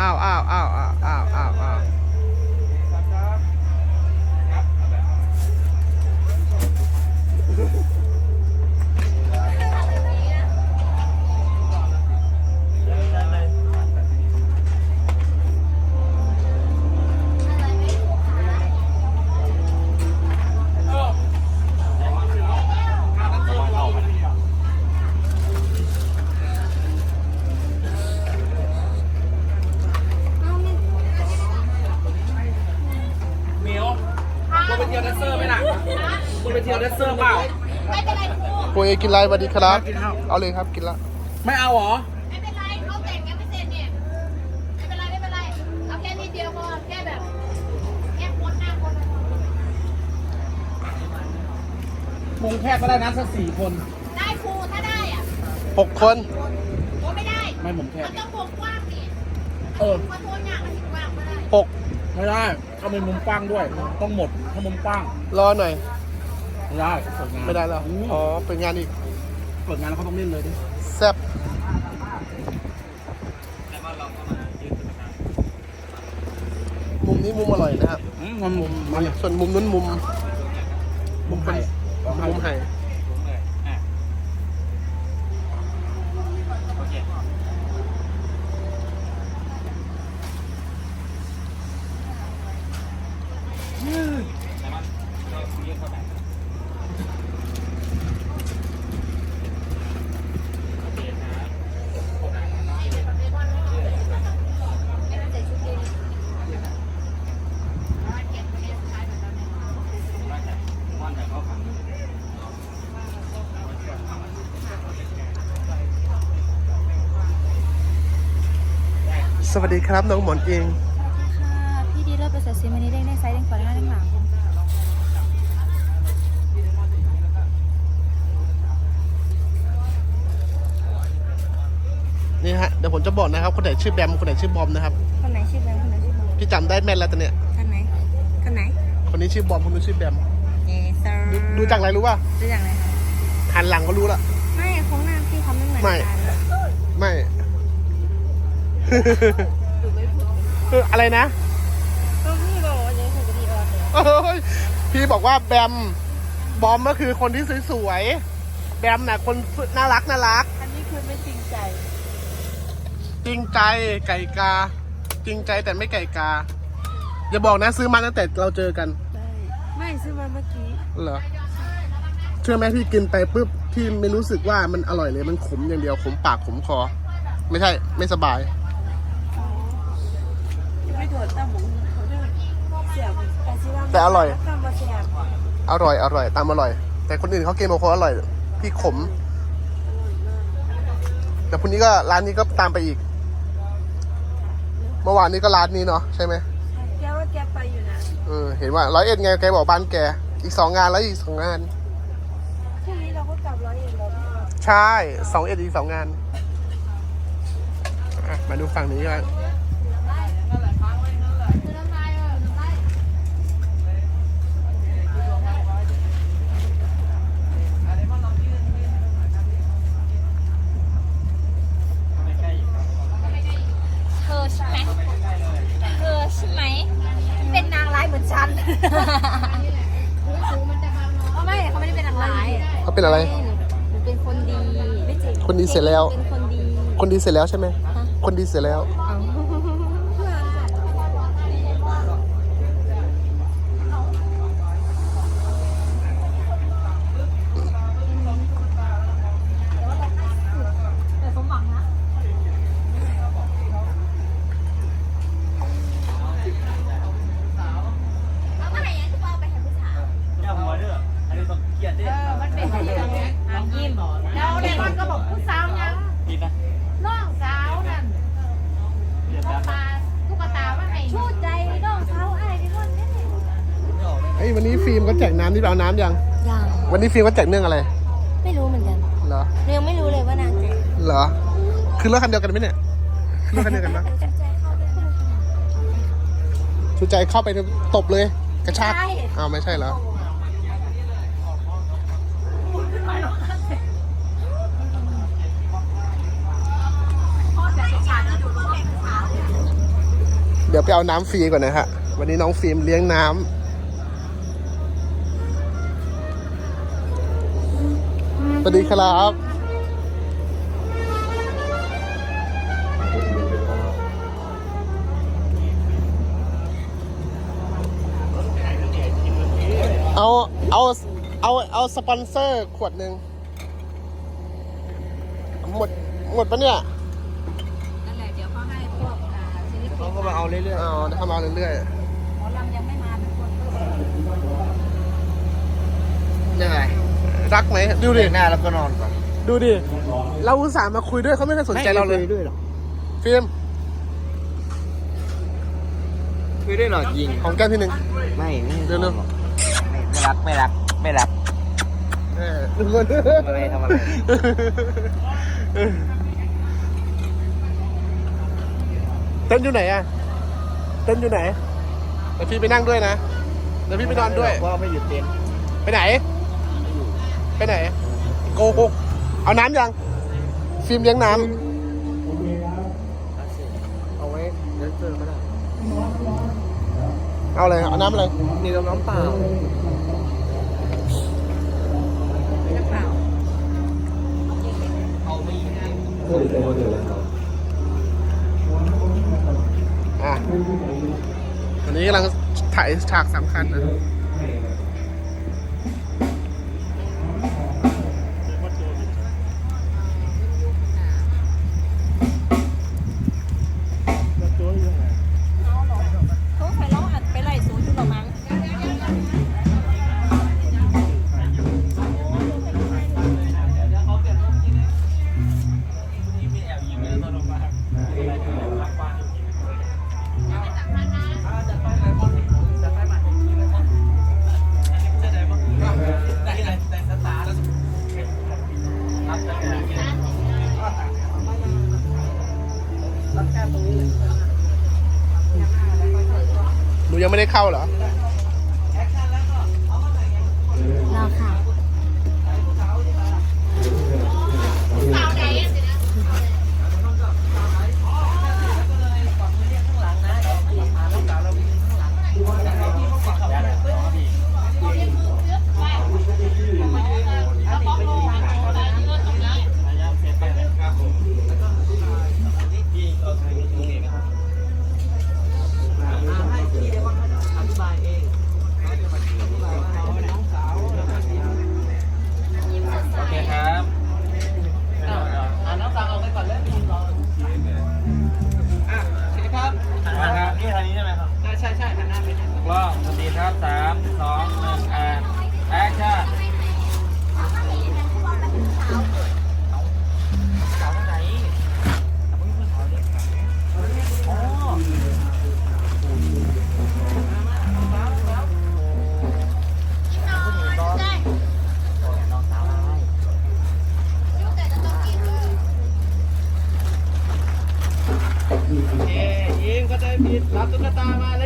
อ้าวอ้าวอ้าวอ้าวอ้าวอ้าวอ้าว มึงไปเที่ยวแดนเซอร์เปล่า ไม่เป็นไรครูโปรเอกินไรสวัสดีครับ กินข้าว เอาเลยครับกินละ ไม่เอาเหรอ ไม่เป็นไรเขาแต่งยังไม่เสร็จเนี่ยไม่เป็นไรไม่เป็นไรเอาแค่นิดเดียวพอแค่แบบแค่พ้นหน้าพ้นมุงแค่ก็ได้นะสักสี่คน ได้ครูถ้าได้อะหกคนโอ้ไม่ได้ไม่มุงแค่มันต้องวงกว้างนี่เออ มันโทนอย่างมันถึงกว้างไม่ได้หกไม่ได้ต้องเป็นมุมกว้างด้วย ต้องหมดถ้ามุมกว้าง รอหน่อย ไม่ได้เปิดงานไม่ได้แล้วอืมอ๋อ เป็นงานอีก เปิดงานแล้วเขาต้องเล่นเลยดิแซ่บมุมนี้มุมอร่อยนะครับ อืมมันมุมมันส่วนมุมนู้นมุม มุมไทยมุมไห่ สวัสดีครับน้องหมอนเองค่ะพี่ดีเลิศประเสริฐศรีมณีเด้งได้ไซส์เด้งขวาด้านหน้าเด้งหลังนี่ฮะเดี๋ยวผมจะบอกนะครับคนไหนชื่อแบมคนไหนชื่อบอมนะครับคนไหนชื่อแบมคนไหนชื่อบอมพี่จำได้แม่นแล้วตอนเนี้ยคนไหนคนไหนคนนี้ชื่อบอมคนนี้ชื่อแบมเยสเซอร์ดูดูจากอะไรรู้ป่ะดูจากอะไรคะหันหลังก็รู้ละไม่โครงหน้าพี่เขาไม่เหมือนไม่กันไม่ อะไรนะก็พี่บอกว่าเยอะสุดก็ดีออดเลยเอ้ยพี่บอกว่าแบมบอมก็คือคนที่สวยๆแบมน่ะคนน่ารักน่ารัก อันนี้คือไม่จริงใจ จริงใจไก่กา จริงใจแต่ไม่ไก่กา อย่าบอกนะซื้อมาตั้งแต่เราเจอกัน ไม่ซื้อมาเมื่อกี้เหรอเชื่อไหมพี่กินไปปุ๊บพี่ไม่รู้สึกว่ามันอร่อยเลยมันขมอย่างเดียวขมปากขมคอ ไม่ใช่ ไม่สบาย ไม่โดดตั้งหมูเขาด้วยเสียบแต่ซิว่าแต่อร่อยตั้งมาเสียบอร่อยอร่อยตามอร่อย แต่คนอื่นเขากินบอกว่าอร่อย พี่ขมแต่พรุ่งนี้ก็ร้านนี้ก็ตามไปอีก เมื่อวานนี้ก็ร้านนี้เนาะใช่ไหมแกว่าแกไปอยู่นะเออเห็นว่าร้อยเอ็ดไงแกบอกบ้านแก อีกสองงานแล้วอีกสองงาน พรุ่งนี้เราก็กลับร้อยเอ็ดแล้วพี่ใช่สองเอ็ดอีกสองงานอะมาดูฝั่งนี้กัน คือน้ำลายเออน้ำลาย เธอใช่ไหมเธอใช่ไหมเป็นนางร้ายเหมือนฉันหูมันจะบางเนาะเขาไม่เขาไม่ได้เป็นนางร้ายเขาเป็นอะไร หนูเป็นคนดีไม่จริงคนดีเสร็จแล้ว เป็นคนดีคนดีเสร็จแล้วใช่ไหม คนดีเสร็จแล้ว เอา แต่สมหวังนะ เอามาไหนยังจะเอาไปให้ผู้สาว อย่าหัวเด้ออันนี้ต้องเครียดดิ เออมันเป็นอย่างนี้อะยิ้มแล้วในวันก็บอกผู้สาวยัง กินนะ น้องสาวนั่นเอาปลาตุ๊กตามาให้ ชูดใจน้องเขาอะไรกันคนนี้ เฮ้ยวันนี้ฟิล์มก็แจกน้ำที่เอาน้ำยัง ยังวันนี้ฟิล์มก็แจกเนื่องอะไร ไม่รู้เหมือนกันเหรอ เรื่องไม่รู้เลยว่านางแจกเหรอ คือรถคันเดียวกันไหมเนี่ย คือรถคันเดียวกันปะชูใจเข้าไปตบเลย กระชากอ้าวไม่ใช่เหรอดี๋ยวไปเอาน้ำฟรีก่อนนะฮะ วันนี้น้องฟิล์มเลี้ยงน้ำ วัสดีครับเอาเอาเอาเอาสปอนเซอร์ขวดหนึ่งหมดหมดปะเนี่ยนั่นแหละเดี๋ยวเขาให้พวกอ่าศิลปินเขาก็มาเอาเรื่อยเอาเดี๋ยวทำเอาเรื่อยหมอลำยังไม่มาเป็นคนๆยังไงๆ รักไหมดูดิเรียกหน้าแล้วก็นอนก่อนดูดิ เราอุตส่าห์มาคุยด้วยเขาไม่เคยสนใจเราเลยคุด้วยหรอฟิล์มคุยด้วยหรอยิง ของแก้มที่หนึ่งไม่ไม่เร็วไม่ไม่รักไม่รักไม่รักเออทุกคนทำอะไรทำอะไรเต้นอยู่ไหนอะเต้นอยู่ไหนเดี๋ยวพี่ไปนั่งด้วยนะเดี๋ยวพี่ไปนอนด้วยว่าไม่หยุดเต้นไปไหน ไปไหน โกหกเอาน้ำยัง ฟิล์มเลี้ยงน้เอาไว้เดินเจอไม่ได้ำ เอาอะไร เอาน้ำอะไร นี่เราน้ำเปล่าน้ำเปล่าอะวันนี้กำลังถ่ายฉากสำคัญนะ ยังไม่ได้เข้าเหรอ ผิด